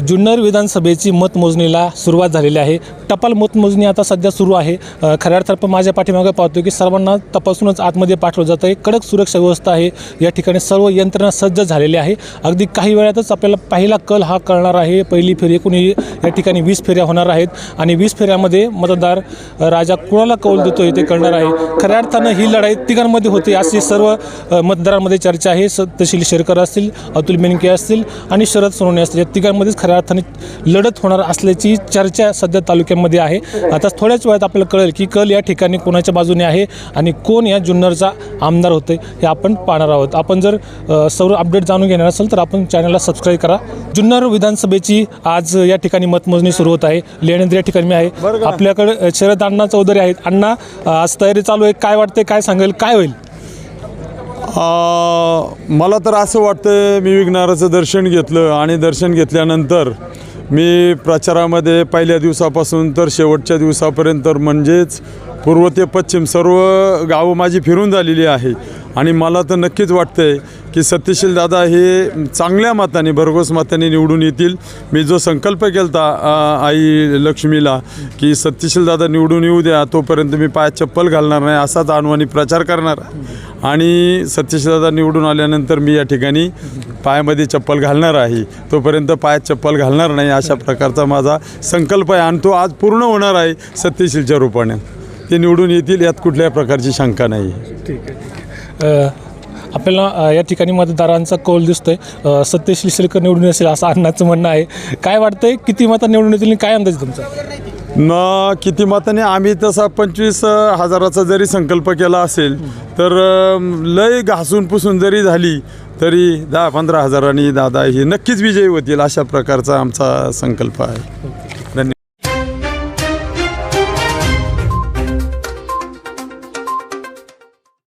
जुन्नर विधानसभेची मतमोजणीला सुरुवात झालेली आहे. टपाल मतमोजणी आता सध्या सुरू आहे. खऱ्या अर्थात माझ्या पाठीमागे पाहतो की सर्वांना तपासूनच आतमध्ये पाठवलं जातं. आहे कडक सुरक्षा व्यवस्था आहे. या ठिकाणी सर्व यंत्रणा सज्ज झालेली आहे. अगदी काही वेळातच आपल्याला पहिला कल हा कळणार आहे. पहिली फेरी एकूण या ठिकाणी वीस फेऱ्या होणार आहेत. आणि वीस फेऱ्यामध्ये मतदार राजा कुणाला कौल देतो हे ते कळणार आहे. खऱ्या अर्थानं ही लढाई तिघांमध्ये होते अशी सर्व मतदारांमध्ये चर्चा आहे. स शेरकर असतील अतुल मेनके असतील आणि शरद सोनवणे असतील. या तिघांमध्येच खऱ्या अर्थाने लढत होणार असल्याची चर्चा सध्या तालुक्यामध्ये आहे. आता थोड्याच वेळात आपल्याला कळेल की कल या ठिकाणी कोणाच्या बाजूने आहे आणि कोण या जुन्नरचा आमदार होते हे आपण पाहणार आहोत. आपण जर सर्व अपडेट जाणून घेणार असेल तर आपण चॅनलला सबस्क्राईब करा. जुन्नर विधानसभेची आज या ठिकाणी मतमोजणी सुरू होत आहे. लेण्याद्री या ठिकाणी मी आहे. आपल्याकडे शरद अण्णा चौधरी आहेत. अण्णा आज तयारी चालू आहे. काय वाटते काय सांगेल? काय होईल? मला तर असं वाटतं मी विघ्नाराचं दर्शन घेतलं आणि दर्शन घेतल्यानंतर मी प्रचारामध्ये पहिल्या दिवसापासून तर शेवटच्या दिवसापर्यंत तर म्हणजेच पूर्व ते पश्चिम सर्व गावं माझी फिरून झालेली आहे. आणि मला तर नक्कीच वाटतंय की सत्यशील दादा हे चांगल्या मताने भरघोस मताने निवडून येतील. मी जो संकल्प केला आई लक्ष्मीला की सत्यशील दादा निवडून येऊ द्या तोपर्यंत मी पायात चप्पल घालणार नाही असाच अनुवानी प्रचार करणार. आणि सत्यशील दादा निवडून आल्यानंतर मी या ठिकाणी पायामध्ये चप्पल घालणार आहे. तोपर्यंत पायात चप्पल घालणार नाही अशा प्रकारचा माझा संकल्प आहे आणि तो आज पूर्ण होणार आहे सत्यशीलच्या रूपाने. ते निवडून येतील यात कुठल्याही प्रकारची शंका नाही. ठीक आहे. आपल्याला या ठिकाणी मतदारांचा कौल दिसतोय. अ, सत्यशील निवडून असेल असं अण्णाचं म्हणणं आहे. काय वाटतंय? किती मतात निवडून येतील आणि काय अंदाज तुमचा? न किती मताने आम्ही तसा पंचवीस हजाराचा जरी संकल्प केला असेल तर लय घासून पुसून जरी झाली तरी दहा पंधरा हजारांनी दादा हे नक्कीच विजयी होतील अशा प्रकारचा आमचा संकल्प आहे.